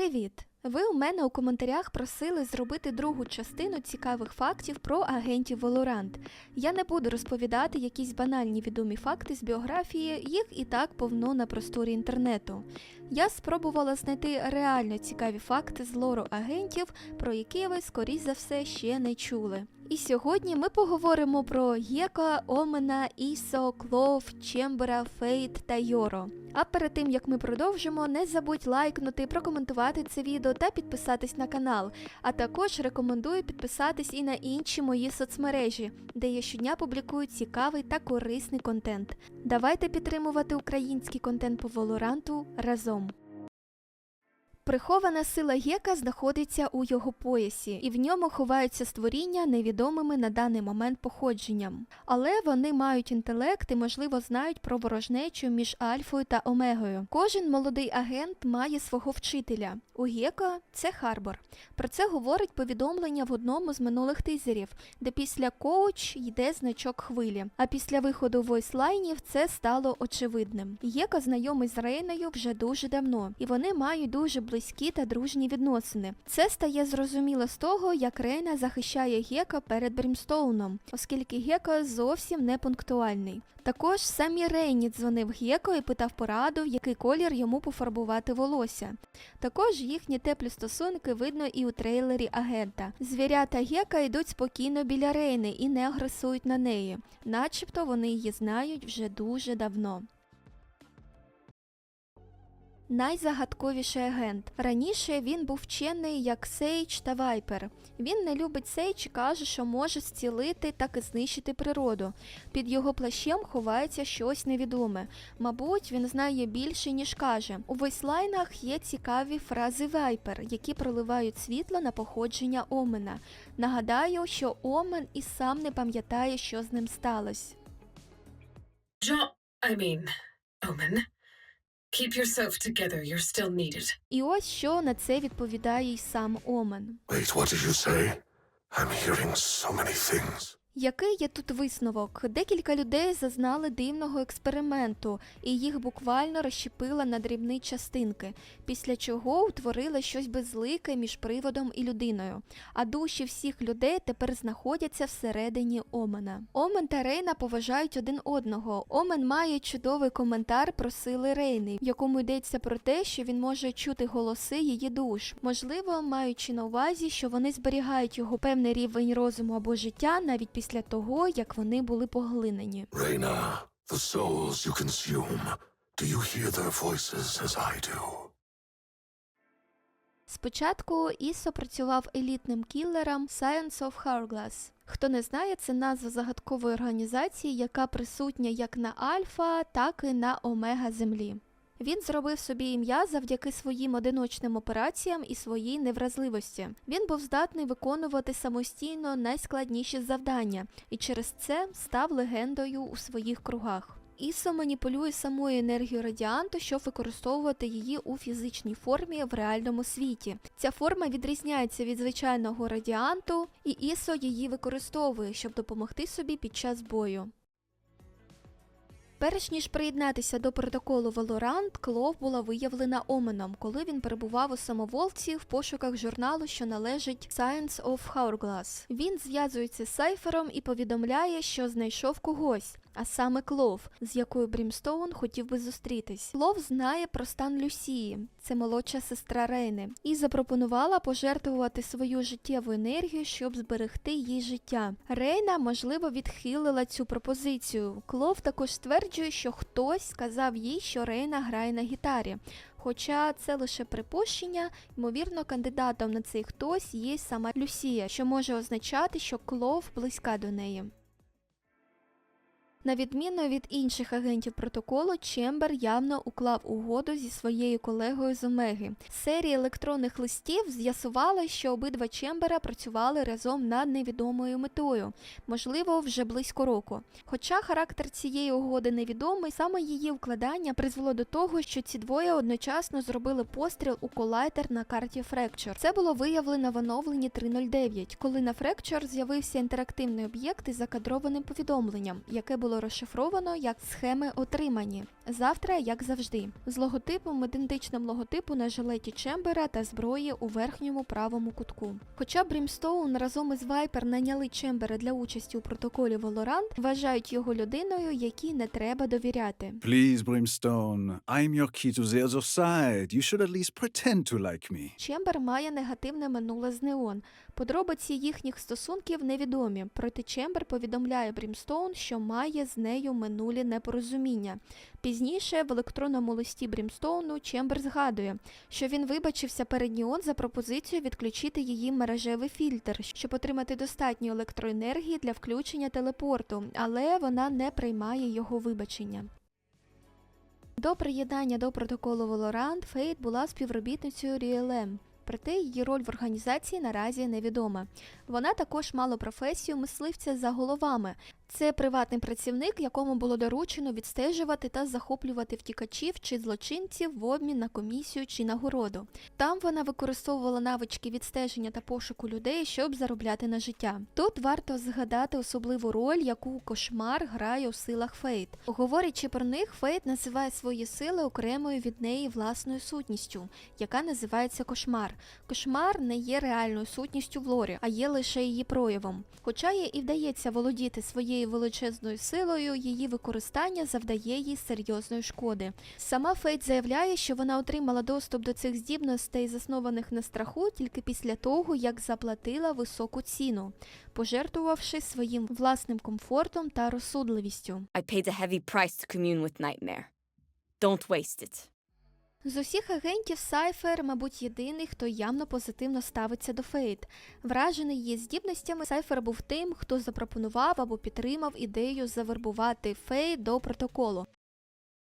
Привіт! Ви у мене у коментарях просили зробити другу частину цікавих фактів про агентів Волорант. Я не буду розповідати якісь банальні відомі факти з біографії, їх і так повно на просторі інтернету. Я спробувала знайти реально цікаві факти з лору агентів, про які ви, скоріш за все, ще не чули. І сьогодні ми поговоримо про Єка, Омена, Ісо, Клов, Чембера, Фейт та Йоро. А перед тим як ми продовжимо, не забудь лайкнути, прокоментувати це відео та підписатись на канал. А також рекомендую підписатись і на інші мої соцмережі, де я щодня публікую цікавий та корисний контент. Давайте підтримувати український контент по Волоранту разом. Прихована сила Гека знаходиться у його поясі, і в ньому ховаються створіння невідомими на даний момент походженням. Але вони мають інтелект і, можливо, знають про ворожнечу між Альфою та Омегою. Кожен молодий агент має свого вчителя. У Гека це Харбор. Про це говорить повідомлення в одному з минулих тизерів, де після коуч йде значок хвилі. А після виходу войслайнів це стало очевидним. Гека знайомий з Рейною вже дуже давно, і вони мають дуже близькі та дружні відносини. Це стає зрозуміло з того, як Рейна захищає Гека перед Брімстоуном, оскільки Гека зовсім не пунктуальний. Також самі Рейні дзвонив Геко і питав пораду, в який колір йому пофарбувати волосся. Також їхні теплі стосунки видно і у трейлері агента. Звірята Гека йдуть спокійно біля Рейни і не агресують на неї, начебто вони її знають вже дуже давно. Найзагадковіший агент. Раніше він був вчений як Сейдж та Вайпер. Він не любить Сейдж і каже, що може зцілити так і знищити природу. Під його плащем ховається щось невідоме. Мабуть, він знає більше, ніж каже. У вейслайнах є цікаві фрази Вайпер, які проливають світло на походження Омена. Нагадаю, що Омен і сам не пам'ятає, що з ним сталося. John, I mean, Omen. Keep yourself together, you're still needed. І ось що на це відповідає й сам Омен. Wait, what did you say? I'm hearing so many things. Який є тут висновок? Декілька людей зазнали дивного експерименту, і їх буквально розщепила на дрібні частинки, після чого утворили щось безлике між приводом і людиною. А душі всіх людей тепер знаходяться всередині Омена. Омен та Рейна поважають один одного. Омен має чудовий коментар про сили Рейни, в якому йдеться про те, що він може чути голоси її душ, можливо, маючи на увазі, що вони зберігають його певний рівень розуму або життя навіть після того, як вони були поглинені. Reyna, the souls you consume. Do you hear their voices as I do? Спочатку Ісо працював елітним кілером Science of Hourglass. Хто не знає, це назва загадкової організації, яка присутня як на Альфа, так і на Омега Землі. Він зробив собі ім'я завдяки своїм одиночним операціям і своїй невразливості. Він був здатний виконувати самостійно найскладніші завдання і через це став легендою у своїх кругах. Ісо маніпулює самою енергією радіанту, щоб використовувати її у фізичній формі в реальному світі. Ця форма відрізняється від звичайного радіанту, і Ісо її використовує, щоб допомогти собі під час бою. Перш ніж приєднатися до протоколу Valorant, Клов була виявлена Оменом, коли він перебував у самоволці в пошуках журналу, що належить Science of Hourglass. Він зв'язується з Сайфером і повідомляє, що знайшов когось, а саме Клов, з якою Брімстоун хотів би зустрітись. Клов знає про стан Люсії, це молодша сестра Рейни, і запропонувала пожертвувати свою життєву енергію, щоб зберегти їй життя. Рейна, можливо, відхилила цю пропозицію. Клов також стверджує, що хтось сказав їй, що Рейна грає на гітарі. Хоча це лише припущення, ймовірно, кандидатом на цей хтось є сама Люсія, що може означати, що Клов близька до неї. На відміну від інших агентів протоколу, Чембер явно уклав угоду зі своєю колегою з Омеги. Серія електронних листів з'ясувала, що обидва Чембера працювали разом над невідомою метою, можливо, вже близько року. Хоча характер цієї угоди невідомий, саме її вкладання призвело до того, що ці двоє одночасно зробили постріл у колайдер на карті Fracture. Це було виявлено в оновленні 3.09, коли на Fracture з'явився інтерактивний об'єкт із закадрованим повідомленням, яке було розшифровано як схеми отримані. Завтра, як завжди, з логотипом ідентичним логотипу на жилеті Чембера та зброї у верхньому правому кутку. Хоча Брімстоун разом із Вайпер наняли Чембера для участі у протоколі Valorant, вважають його людиною, якій не треба довіряти. Please, Brimstone, I'm your key to the other side. You should at least pretend to like me. Чембер має негативне минуле з Неон. Подробиці їхніх стосунків невідомі, проте Чембер повідомляє Брімстоун, що має з нею минулі непорозуміння. Пізніше в електронному листі Брімстоуну Чембер згадує, що він вибачився перед Ніон за пропозицію відключити її мережевий фільтр, щоб отримати достатньо електроенергії для включення телепорту, але вона не приймає його вибачення. До приєднання до протоколу Valorant Фейт була співробітницею RLM, проте її роль в організації наразі невідома. Вона також мала професію мисливця за головами. Це приватний працівник, якому було доручено відстежувати та захоплювати втікачів чи злочинців в обмін на комісію чи нагороду. Там вона використовувала навички відстеження та пошуку людей, щоб заробляти на життя. Тут варто згадати особливу роль, яку кошмар грає у силах Фейт. Говорячи про них, Фейт називає свої сили окремою від неї власною сутністю, яка називається кошмар. Кошмар не є реальною сутністю в лорі, а є лише її проявом. Хоча їй і вдається володіти своєю величезною силою, її використання завдає їй серйозної шкоди. Сама Фейт заявляє, що вона отримала доступ до цих здібностей, заснованих на страху, тільки після того, як заплатила високу ціну, пожертвувавши своїм власним комфортом та розсудливістю. I paid a heavy price to commune with Nightmare. Don't waste it. З усіх агентів Сайфер, мабуть, єдиний, хто явно позитивно ставиться до Фейт. Вражений її здібностями, Сайфер був тим, хто запропонував або підтримав ідею завербувати Фейт до протоколу.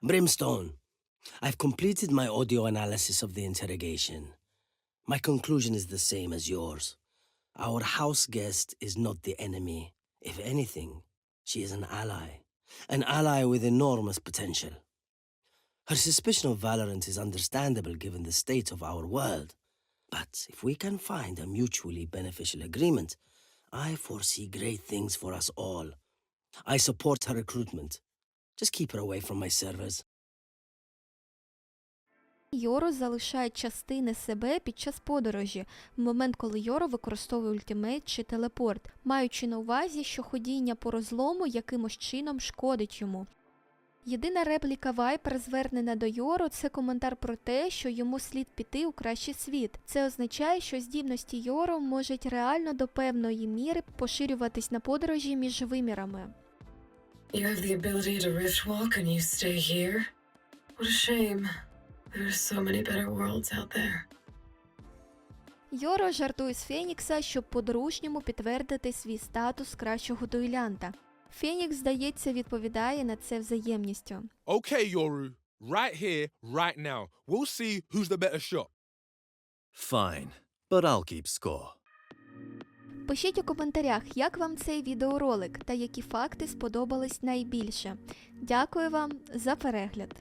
Brimstone, I've completed my audio analysis of the interrogation. My conclusion is the same as yours. Our house guest is not the enemy. If anything, she is an ally. An ally with enormous potential. Her suspicion of Valorant is understandable given the state of our world. But if we can find a mutually beneficial agreement, I foresee great things for us all. I support her recruitment. Just keep her away from my servers. Йоро залишає частини себе під час подорожі, в момент, коли Йоро використовує ультимейт чи телепорт, маючи на увазі, що ходіння по розлому якимось чином шкодить йому. Єдина репліка Вайпер, звернена до Йоро, це коментар про те, що йому слід піти у кращий світ. Це означає, що здібності Йоро можуть реально до певної міри поширюватись на подорожі між вимірами. You have the ability to rift walk and you stay here? What a shame. There are so many better worlds out there. Йоро жартує з Фенікса, щоб по-дружньому підтвердити свій статус кращого дуелянта. Фенікс, здається, відповідає на це взаємністю. Okay, Yoru, right here, right now. We'll see who's the better shot. Fine, but I'll keep score. Пишіть у коментарях, як вам цей відеоролик та які факти сподобались найбільше. Дякую вам за перегляд!